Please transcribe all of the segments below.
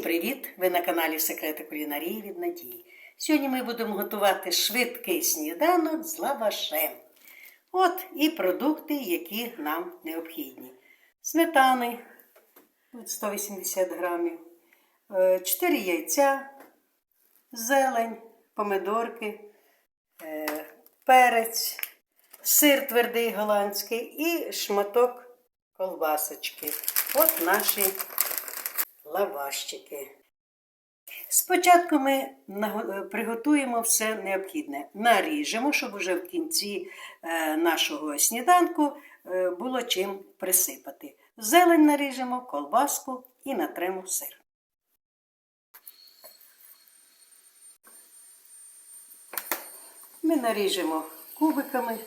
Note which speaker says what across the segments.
Speaker 1: Всім привіт! Ви на каналі Секрети кулінарії від Надії. Сьогодні ми будемо готувати швидкий сніданок з лавашем. От і продукти, які нам необхідні. Сметани от 180 грамів, 4 яйця, зелень, помидорки, е, перець, сир твердий голландський і шматок колбасочки. От наші лаващики. Спочатку ми приготуємо все необхідне. Наріжемо, щоб уже в кінці е, нашого сніданку е, було чим присипати. Зелень наріжемо, колбаску і натремо сир. Ми наріжемо кубиками.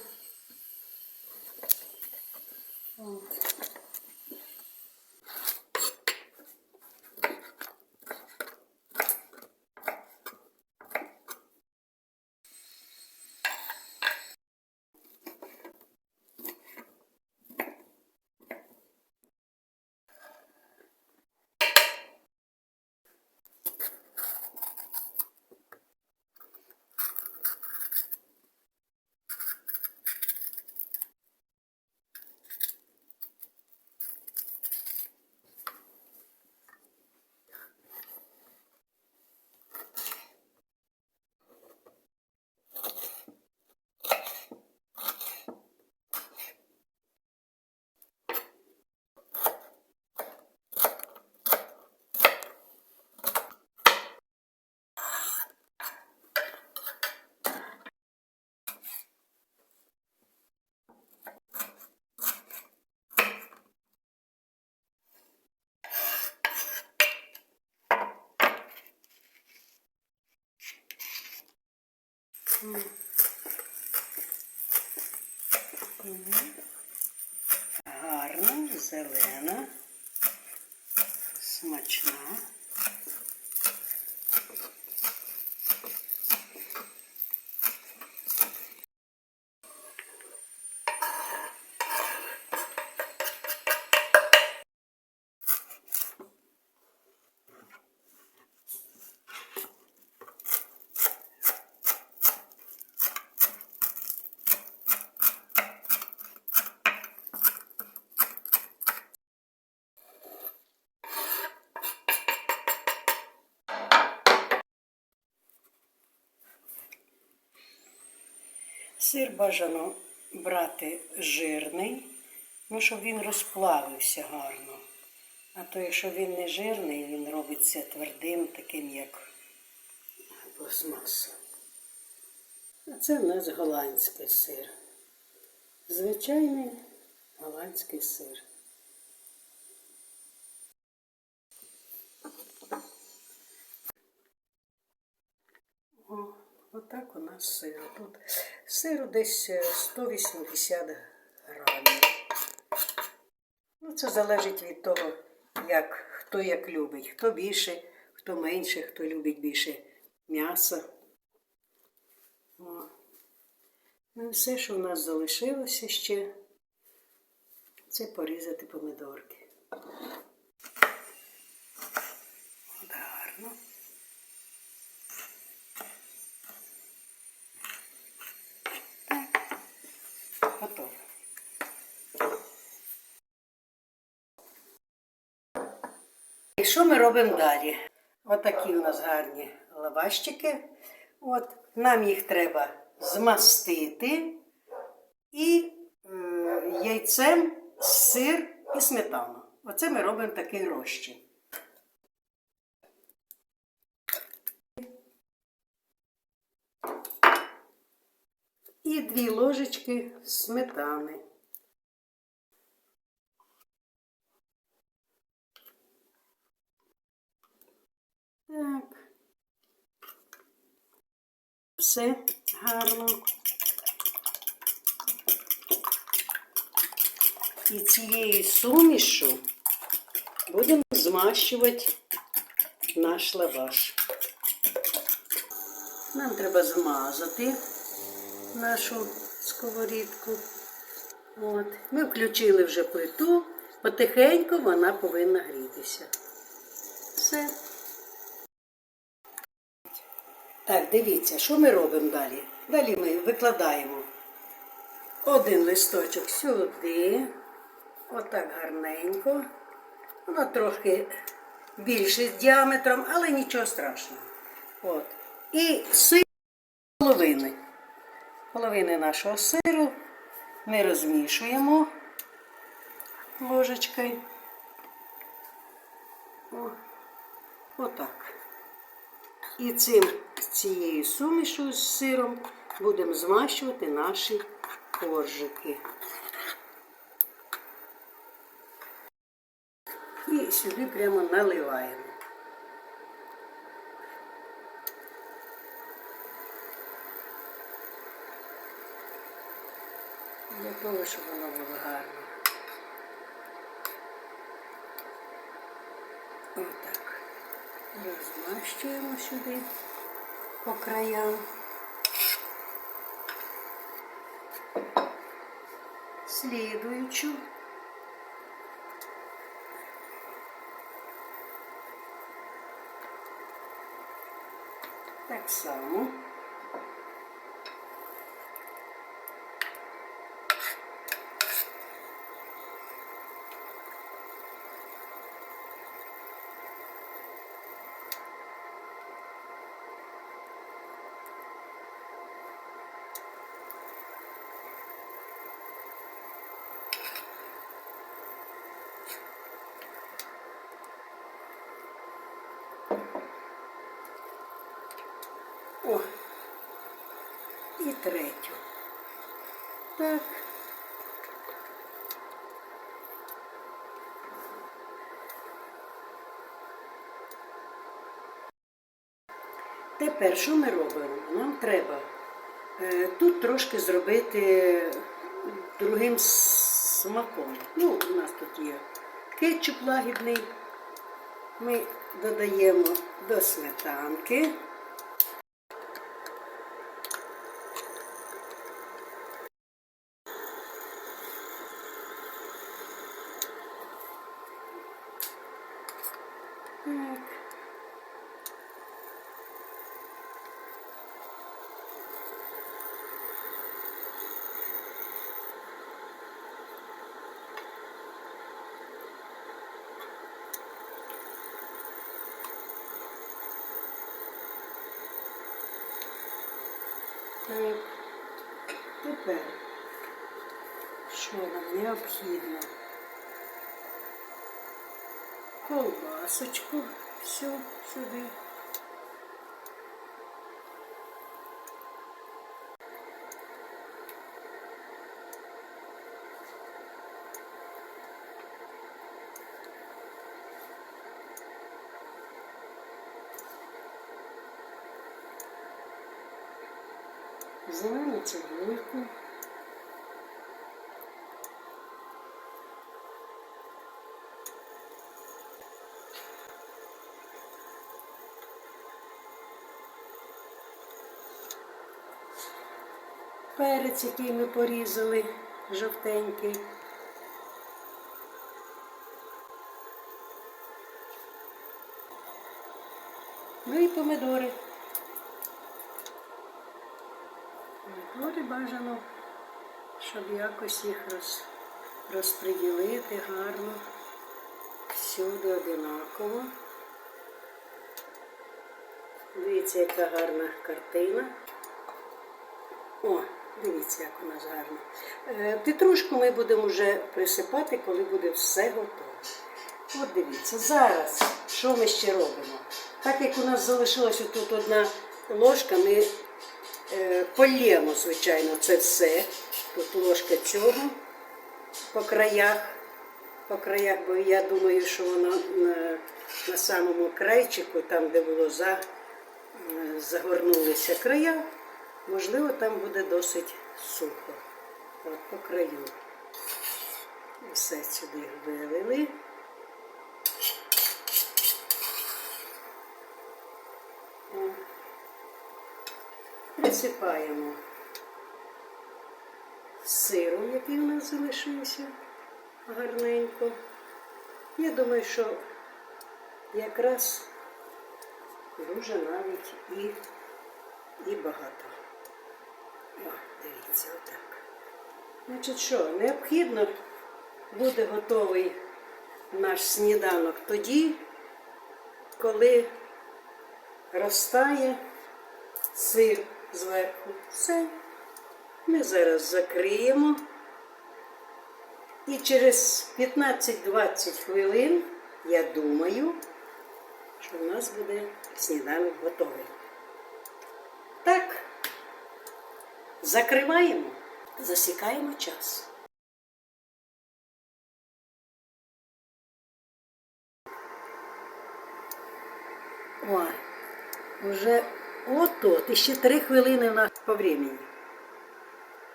Speaker 1: Гарна, зелена, смачна. Сир бажано брати жирний, ну, щоб він розплавився гарно. А то, якщо він не жирний, він робиться твердим, таким, як пластмаса. А це в нас голландський сир. Звичайний голландський сир. О, отак у нас сир. Тут сиру десь е, 180 грамів. Ну, це залежить від того, як, хто як любить. Хто більше, хто менше, хто любить більше м'яса. Ну, все, що в нас залишилося ще, це порізати помидорки. От гарно. Готово. І що ми робимо далі? Отакі у нас гарні лаващики. От, нам їх треба змастити і е, яйцем, сир і сметану. Оце ми робимо такий розчин. І дві ложечки сметани. Так. Все гарно. І цією сумішу будемо змащувати наш лаваш. Нам треба змазати нашу сковорідку. От. Ми включили вже плиту, потихеньку вона повинна грітися. Все. Так, дивіться, що ми робимо далі? Далі ми викладаємо один листочок сюди, отак гарненько. Воно трохи більше з діаметром, але нічого страшного. От. І сир половини. Половини нашого сиру ми розмішуємо ложечкою. Отак. І цим, цією сумішу з сиром будемо змащувати наші коржики. І сюди прямо наливаємо. Для того, щоб воно було гарно. Отак. Розмащуємо сюди по краям. Слідуючу. Так само. О, і третю. Так. Тепер що ми робимо? Нам треба е, тут трошки зробити другим смаком. Ну, у нас тут є кетчуп лагідний. Ми додаємо до сметанки. Так. Так. Тепер, що нам необхідно? Колбасочку всю сюди. Зелену цибульку. Перець, який ми порізали, жовтенький. Ну і помидори. Помидори бажано, щоб якось їх роз, розподілити гарно, всюди одинаково. Дивіться, яка гарна картина. О, дивіться, як у нас гарно. Е, Петрушку ми будемо вже присипати, коли буде все готове. От дивіться, зараз що ми ще робимо? Так як у нас залишилася тут одна ложка, ми е, полємо, звичайно, це все. Тут ложка цього по краях. По краях, бо я думаю, що воно на, на самому крайчику, там, де було за, е, загорнулися края, можливо, там буде досить сухо. От по краю. Все сюди вилили. Присипаємо сиром, який у нас залишився гарненько. Я думаю, що якраз дуже навіть і і багато. Дивіться, отак. Значить, що, необхідно буде готовий наш сніданок тоді, коли розтає сир зверху. Все. Ми зараз закриємо. І через 15-20 хвилин, я думаю, що в нас буде сніданок готовий. Так, закриваємо, засікаємо час. Ой, вже от-от, ще три хвилини у нас по времени.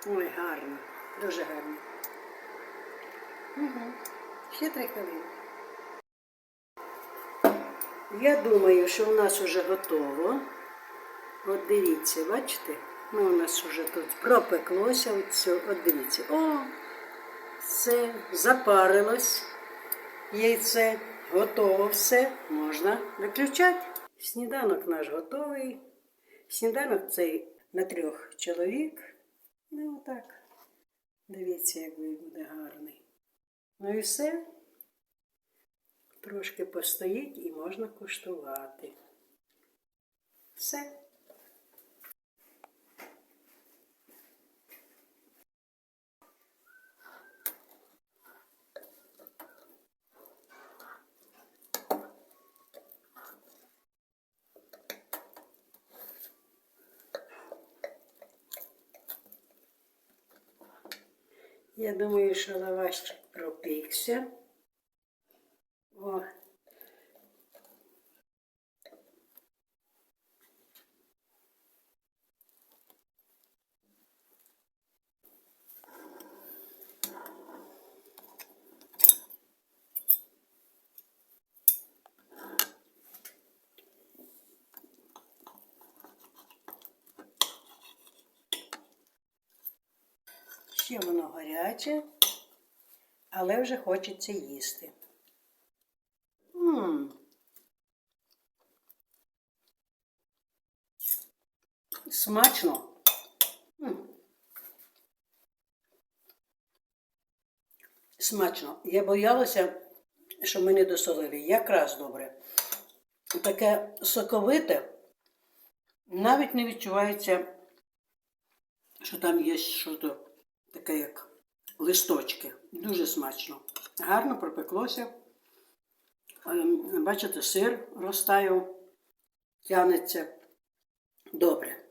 Speaker 1: Ой, гарно, дуже гарно. Угу. Ще три хвилини. Я думаю, що у нас вже готово. От дивіться, бачите? Ну, у нас вже тут пропеклося. От дивіться. О, все, запарилось. Яйце готово все. Можна виключати. Сніданок наш готовий. Сніданок цей на трьох чоловік. Ну, отак. Дивіться, як він буде гарний. Ну і все. Трошки постоїть і можна куштувати. Все. Я думаю, що лавашчик пропікся. О. Ще воно гаряче, але вже хочеться їсти. М. Смачно. М. Смачно. Я боялася, що ми не досолили. Якраз добре. Таке соковите, навіть не відчувається, що там є щось таке, як листочки. Дуже смачно. Гарно пропеклося. Ем, Бачите, сир розтаю, тянеться. Добре.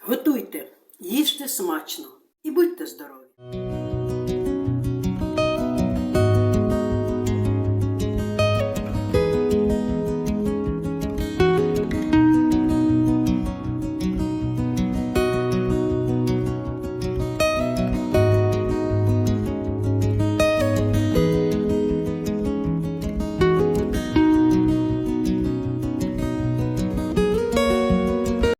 Speaker 1: Готуйте, їжте смачно і будьте здорові!